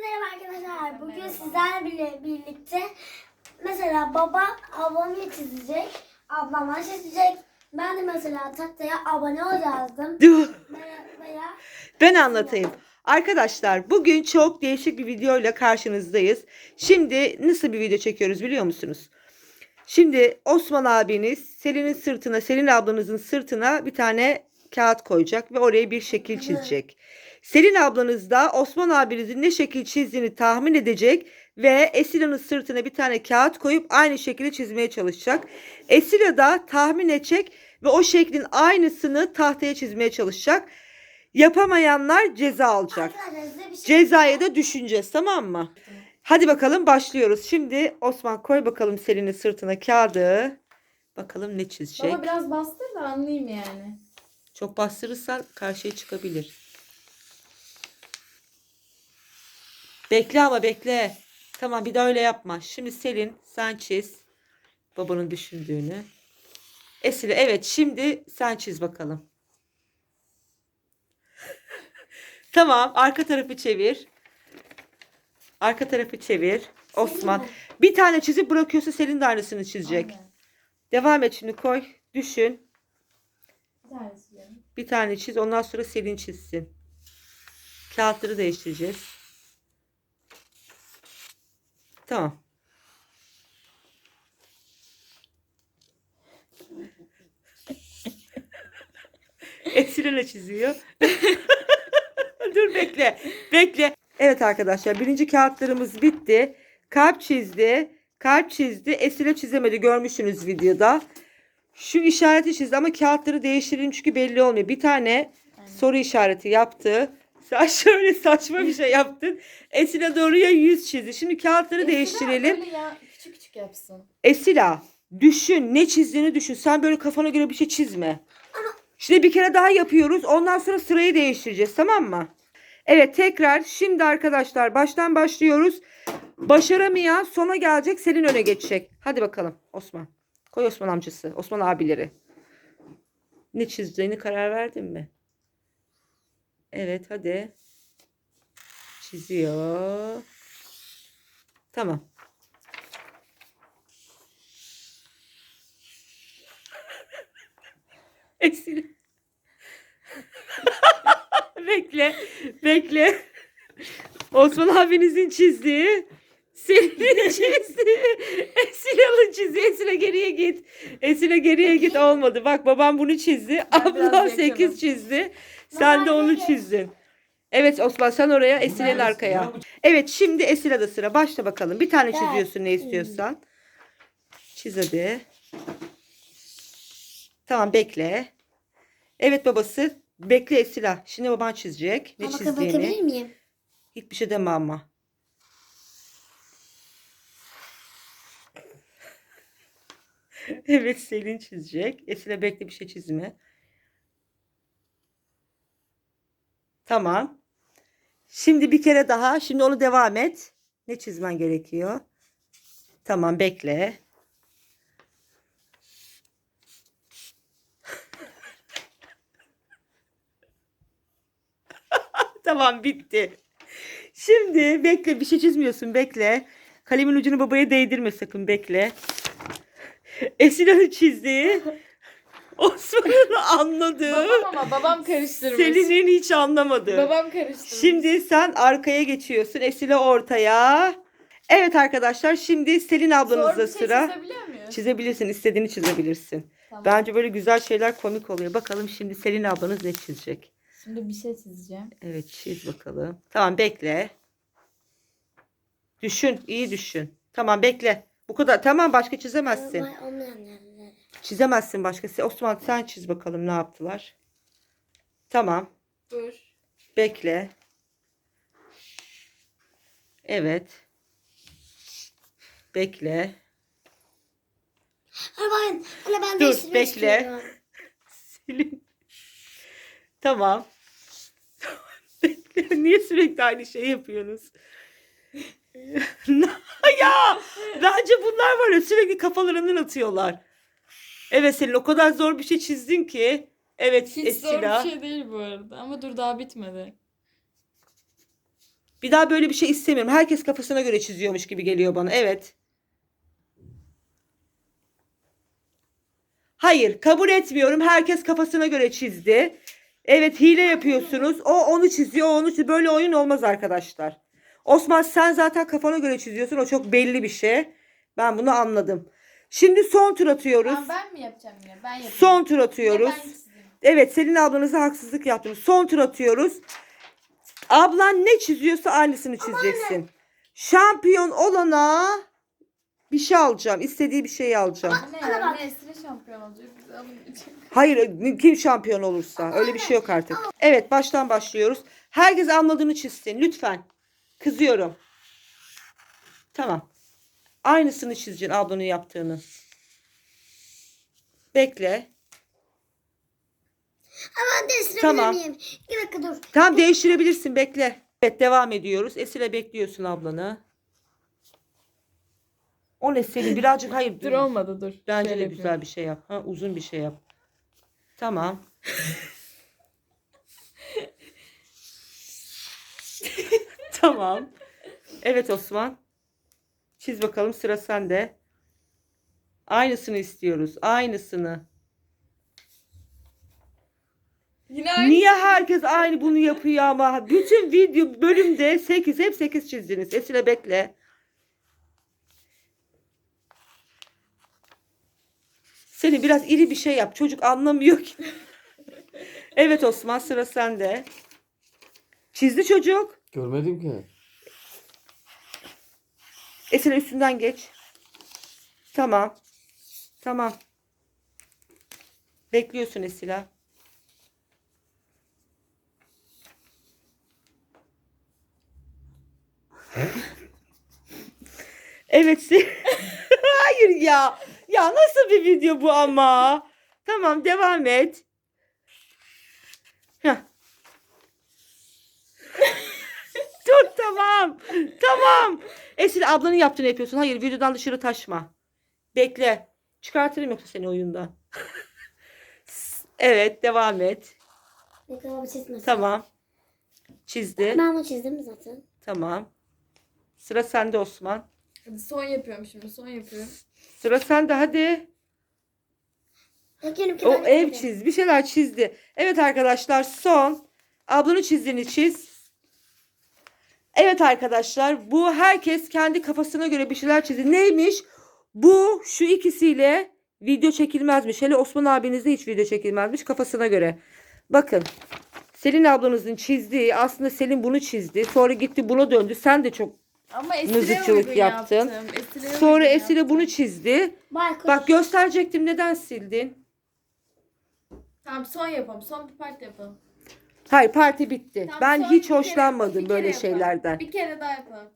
merhaba arkadaşlar. Bugün sizlerle bile birlikte mesela baba ablamı çizecek. Ablam bana çizecek. Ben de mesela tahtaya abone ol yazdım. Veya, Ben anlatayım. Arkadaşlar bugün çok değişik bir videoyla karşınızdayız. Şimdi nasıl bir video çekiyoruz biliyor musunuz? Şimdi Osman abiniz Selin'in sırtına, Selin ablanızın sırtına bir tane kağıt koyacak ve oraya bir şekil çizecek. Selin ablanız da Osman abinizin ne şekil çizdiğini tahmin edecek ve Esila'nın sırtına bir tane kağıt koyup aynı şekilde çizmeye çalışacak. Esila da tahmin edecek ve o şeklin aynısını tahtaya çizmeye çalışacak. Yapamayanlar ceza alacak. şey Cezaya da düşüneceğiz tamam mı? Hadi bakalım başlıyoruz. Şimdi Osman koy bakalım Selin'in sırtına kağıdı. Bakalım ne çizecek. Baba biraz bastır da anlayayım yani. Çok bastırırsan karşıya çıkabilir. Bekle ama bekle. Tamam bir daha öyle yapma. Şimdi Selin sen çiz. Babanın düşündüğünü. Esile evet şimdi sen çiz bakalım. tamam arka tarafı çevir. Arka tarafı çevir. Osman. Bir tane çizip bırakıyorsa Selin de aynısını çizecek. Aynen. Devam et şimdi koy. Düşün. Bir canım. Bir tane çiz. Ondan sonra Selin çizsin. Kağıtları değiştireceğiz. Tamam. Esile çiziyor. Dur bekle. Bekle. Evet arkadaşlar birinci kağıtlarımız bitti. Kalp çizdi. Kalp çizdi. Esile çizemedi. Görmüşsünüz videoda. Şu işareti çizdi ama kağıtları değiştirelim çünkü belli olmuyor. Bir tane soru işareti yaptı. Sen şöyle saçma bir şey yaptın. Esile doğruya yüz çizdi. Şimdi kağıtları Eskiden değiştirelim. Böyle ya küçük küçük yapsın. Esila düşün ne çizdiğini düşün. Sen böyle kafana göre bir şey çizme. Şimdi bir kere daha yapıyoruz. Ondan sonra sırayı değiştireceğiz tamam mı? Evet tekrar şimdi arkadaşlar baştan başlıyoruz. Başaramayan sona gelecek Selin öne geçecek. Hadi bakalım Osman. Koy Osman amcası. Osman abileri. Ne çizdiğini karar verdin mi? Evet hadi. Çiziyor. Tamam. Esile. bekle. Bekle. Osman abinizin çizdiği. Selin'in çizdiği. Esile'nin çizdiği. Esile geriye git. Esile geriye git olmadı. Bak babam bunu çizdi. Abla biraz 8 yakınım. çizdi. Sen de onu çizdin. Evet Osman sen oraya Esile'nin arkaya. Evet şimdi Esile'de sıra. Başla bakalım. Bir tane çiziyorsun ne istiyorsan. Çiz hadi. Tamam bekle. Evet babası. Bekle Esila. Şimdi baban çizecek. Ne Ama çizdiğini. miyim? Hiçbir şey deme ama. Evet Selin çizecek. Esila bekle bir şey çizme. Tamam. Şimdi bir kere daha. Şimdi onu devam et. Ne çizmen gerekiyor? Tamam bekle. Tamam bitti. Şimdi bekle bir şey çizmiyorsun bekle. Kalemin ucunu babaya değdirme sakın bekle. Esina'nın çizdiği Osman'ın anladığı Babam ama babam karıştırmış. Selin'in hiç anlamadığı. Babam karıştırmış. Şimdi sen arkaya geçiyorsun. Esile ortaya. Evet arkadaşlar şimdi Selin Zor bir şey sıra. çizebiliyor muyuz? Çizebilirsin. istediğini çizebilirsin. Tamam. Bence böyle güzel şeyler komik oluyor. Bakalım şimdi Selin ablanız ne çizecek? Şimdi bir şey çizeceğim. Evet çiz bakalım. Tamam bekle. Düşün. iyi düşün. Tamam bekle. Bu kadar. Tamam başka çizemezsin. Çizemezsin başka. Osman sen çiz bakalım ne yaptılar. Tamam. Dur. Bekle. Evet. Bekle. Ben, hani ben Dur, bekle. istiyorum. Selin. Tamam. Bekle. Niye sürekli aynı şeyi yapıyorsunuz? ya bence bunlar var ya sürekli kafalarından atıyorlar. Evet Selin o kadar zor bir şey çizdin ki. Evet Hiç zor Esila. bir şey değil bu arada. Ama dur daha bitmedi. Bir daha böyle bir şey istemiyorum. Herkes kafasına göre çiziyormuş gibi geliyor bana. Evet. Hayır, kabul etmiyorum. Herkes kafasına göre çizdi. Evet, hile yapıyorsunuz. O onu çiziyor, o onu çiziyor. Böyle oyun olmaz arkadaşlar. Osman sen zaten kafana göre çiziyorsun. O çok belli bir şey. Ben bunu anladım. Şimdi son tur atıyoruz. Tamam, ben mi yapacağım yine? Ben yapayım. Son tur atıyoruz. Evet Selin ablanıza haksızlık yaptınız. Son tur atıyoruz. Ablan ne çiziyorsa aynısını çizeceksin. Şampiyon olana bir şey alacağım. İstediği bir şeyi alacağım. Ne Ana ya? bak. Nesli şampiyon olacak. Biz. Hayır kim şampiyon olursa. Öyle bir şey yok artık. Evet baştan başlıyoruz. Herkes anladığını çizsin lütfen. Kızıyorum. Tamam. Aynısını çizeceksin ablanın yaptığını. Bekle. Ama değiştirebilir Tamam. miyim? Bir dakika dur. Tamam değiştirebilirsin bekle. Evet devam ediyoruz. Esile bekliyorsun ablanı. O ne Selin birazcık hayır. Dur olmadı dur. Bence Şöyle de güzel bir şey yap. Ha, uzun bir şey yap. Tamam. tamam. Evet Osman. Çiz bakalım sıra sende. Aynısını istiyoruz. Aynısını. Yine aynı. Niye herkes aynı bunu yapıyor ama? Bütün video bölümde 8 hep 8 çizdiniz. Esile bekle. Seni biraz iri bir şey yap. Çocuk anlamıyor ki. evet Osman sıra sende. Çizdi çocuk. Görmedim ki. Esile üstünden geç. Tamam. Tamam. Bekliyorsun Esila. Evet. Hayır ya. Ya nasıl bir video bu ama? Tamam devam et. Heh. Dur tamam. Tamam. Esil ablanın yaptığını yapıyorsun. Hayır videodan dışarı taşma. Bekle. Çıkartırım yoksa seni oyundan. evet devam et. Çizmesin. Tamam. Çizdi. Ben bunu çizdim zaten. Tamam. Sıra sende Osman. Hadi son yapıyorum şimdi. Son yapıyorum. Sıra sende hadi. Yok benimki O ev çiz. Bir şeyler çizdi. Evet arkadaşlar son. Ablanın çizdiğini çiz. Evet arkadaşlar bu herkes kendi kafasına göre bir şeyler çizdi. Neymiş? Bu şu ikisiyle video çekilmezmiş. Hele Osman abinizde hiç video çekilmezmiş kafasına göre. Bakın. Selin ablanızın çizdiği aslında Selin bunu çizdi. Sonra gitti buna döndü. Sen de çok Ama Mızıkçılık yaptın. yaptım. Esile sonra Esile yaptım. bunu çizdi. Baykuş. Bak gösterecektim neden sildin? Tamam son yapalım. Son bir part yapalım. Hayır parti bitti. Tamam, ben hiç bir kere- hoşlanmadım bir böyle kere yapalım. şeylerden. Bir kere daha yapalım.